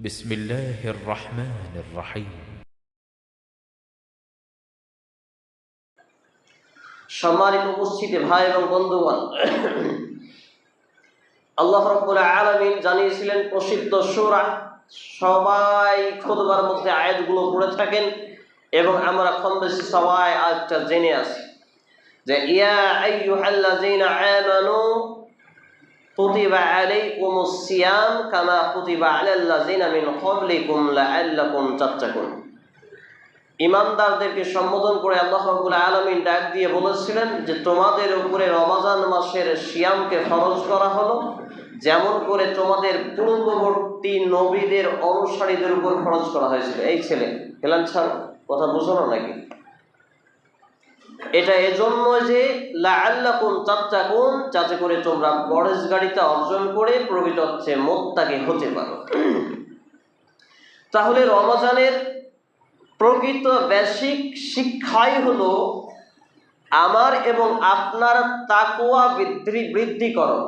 بسم الله الرحمن الرحيم সম্মানিত উপস্থিতি ভাই এবং বন্ধুগণ আল্লাহ রব্বুল আলামিন জানিয়েছিলেন প্রসিদ্ধ সূরা সবাই খুতবার মধ্যে আয়াতগুলো পড়ে থাকেন এবং আমরা কম বেশি সবাই আয়াতটা জেনে আছি যে ইয়া আইয়ুহাল্লাযীনা আমানু কুতিবা আলাইকুমুস সিয়াম কামা কুতিবা আলাল্লাযীনা মিন ক্বাবলিকুম লাআল্লাকুম তাত্তাকুন। ইমানদারদেরকে সম্বোধন করে আল্লাহ রাব্বুল আলামিন ডাক দিয়ে বলেছিলেন যে, তোমাদের উপরে রমাজান মাসের সিয়ামকে ফরজ করা হলো। যেমন করে তোমাদের পূর্ববর্তী নবীদের অনুসারীদের উপর খরচ করা হয়েছিল। এই ছেলে হেলান ছাড়, কথা বুঝো না নাকি? এটা এজন্য যে, লাআল্লাকুম তাত্তাকুন, যাতে করে তোমরা পরেশগাড়িতা অর্জন করে প্রকৃত হচ্ছে মোত্তাকে হতে পারো। তাহলে রমজানের প্রকৃত বেসিক শিক্ষাই হলো আমার এবং আপনার তাকুয়া বৃদ্ধি বৃদ্ধি করো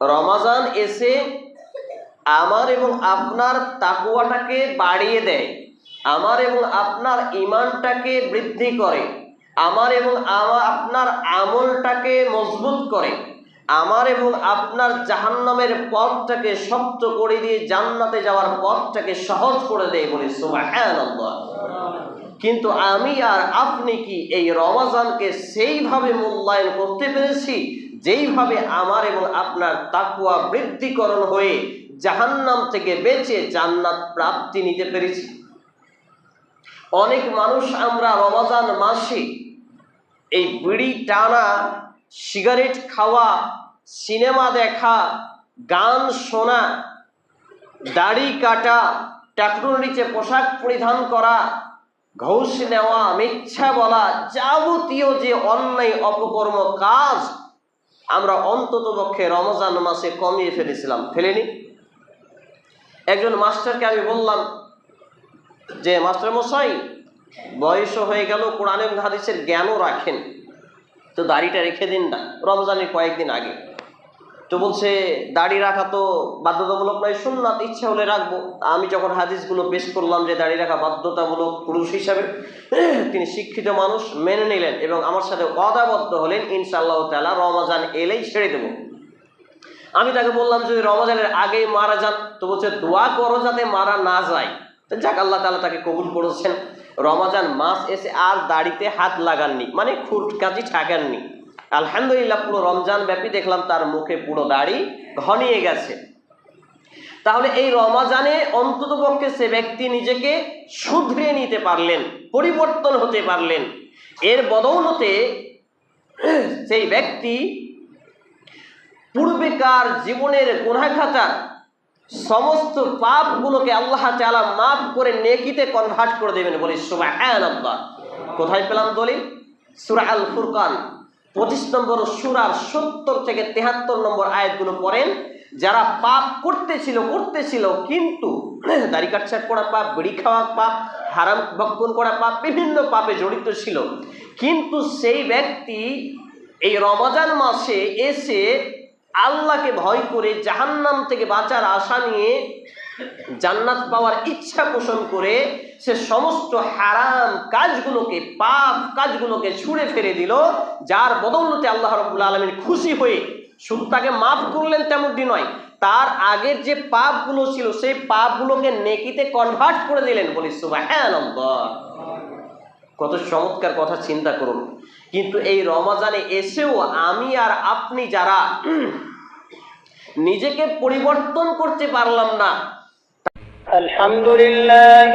রমাজান এসে আমার এবং আপনার তাকুয়াটাকে বাড়িয়ে দেয়, আমার এবং আপনার ইমানটাকে বৃদ্ধি করে। আমার এবং আপনার আমলটাকে মজবুত করে, আমার এবং আপনার জাহান্নামের পথটাকে শক্ত করে দিয়ে জান্নাতে যাওয়ার পথটাকে সহজ করে দেয় বলে কিন্তু আমি আর আপনি কি এই রমাজানকে সেইভাবে মূল্যায়ন করতে পেরেছি, যেইভাবে আমার এবং আপনার তাকুয়া বৃদ্ধিকরণ হয়ে জাহান্নাম থেকে বেঁচে জান্নাত প্রাপ্তি নিতে পেরেছি? অনেক মানুষ আমরা রমাজান মাসে এই বিড়ি টানা, সিগারেট খাওয়া, সিনেমা দেখা, গান শোনা, দাড়ি কাটা, ট্যাক্টর নিচে পোশাক পরিধান করা, ঘৌষ নেওয়া, মিথ্যা বলা যাবতীয় যে অন্যায় অপকর্ম কাজ আমরা অন্তত পক্ষে রমজান মাসে কমিয়ে ফেলেছিলাম। ফেলেনি? একজন মাস্টারকে আমি বললাম যে মাস্টার মশাই বয়সও হয়ে গেল, কোরআন এবং হাদিসের জ্ঞানও রাখেন। তো দাড়িটা রেখে দিন না, রমজানের কয়েকদিন আগে। তো বলছে, দাড়ি রাখা তো বাধ্যতামূলক নয়, সুন্নাত ইচ্ছা হলে রাখব। আমি যখন হাদিসগুলো পেশ করলাম যে দাড়ি রাখা বাধ্যতামূলক পুরুষ হিসাবে, তিনি শিক্ষিত মানুষ, মেনে নিলেন এবং আমার সাথে অদাবদ্ধ হলেন, ইনশাআল্লাহ তালা রমাজান এলেই ছেড়ে দেবো। আমি তাকে বললাম, যদি রমাজানের আগেই মারা যান, তো বলছে, দোয়া করো যাতে মারা না যায়। যাক, আল্লাহ তালা তাকে কবুল করেছেন। রমাজান মাস এসে আর দাড়িতে হাত লাগাননি মানে খুট কাজই ঠাকাননি। আলহামদুলিল্লাহ, পুরো রমজান ব্যাপী দেখলাম তার মুখে পুরো দাড়ি ঘনিয়ে গেছে। তাহলে এই রমাজানে অন্তত পক্ষে সে ব্যক্তি নিজেকে শুধরে নিতে পারলেন, পরিবর্তন হতে পারলেন। এর বদৌলতে সেই ব্যক্তি পূর্বেকার জীবনের গুণাখাতার সমস্ত পাপগুলোকে আল্লাহ তাআলা মাফ করে নেকিতে কনভার্ট করে দেবেন বলি সুবহানাল্লাহ। কোথায় পেলাম দলিল? সূরা আল ফুরকান পঁচিশ নম্বর সুরার সত্তর থেকে তেহাত্তর নম্বর আয়াতগুলো পড়েন। যারা পাপ করতেছিল করতেছিল, কিন্তু দাড়ি কাটছাট করা পাপ, বিড়ি খাওয়া পাপ, হারাম ভক্ষণ করা পাপ, বিভিন্ন পাপে জড়িত ছিল। কিন্তু সেই ব্যক্তি এই রমজান মাসে এসে আল্লাহকে ভয় করে জাহান্নাম থেকে বাঁচার আশা নিয়ে জান্নাত পাওয়ার ইচ্ছা পোষণ করে সে সমস্ত হারাম কাজগুলোকে, পাপ কাজগুলোকে ছুঁড়ে ফেলে দিল, যার বদৌলতে আল্লাহ রবুল্লা আলমিন খুশি হয়ে শুধু তাকে মাফ করলেন তেমনটি নয়, তার আগের যে পাপগুলো ছিল, সেই পাপগুলোকে নেকিতে কনভার্ট করে দিলেন বলি সুবাহ কত চমৎকার কথা চিন্তা করুন। কিন্তু এই রমাজানে এসেও আমি আর আপনি যারা নিজেকে পরিবর্তন করতে পারলাম না। আলহামদুলিল্লাহ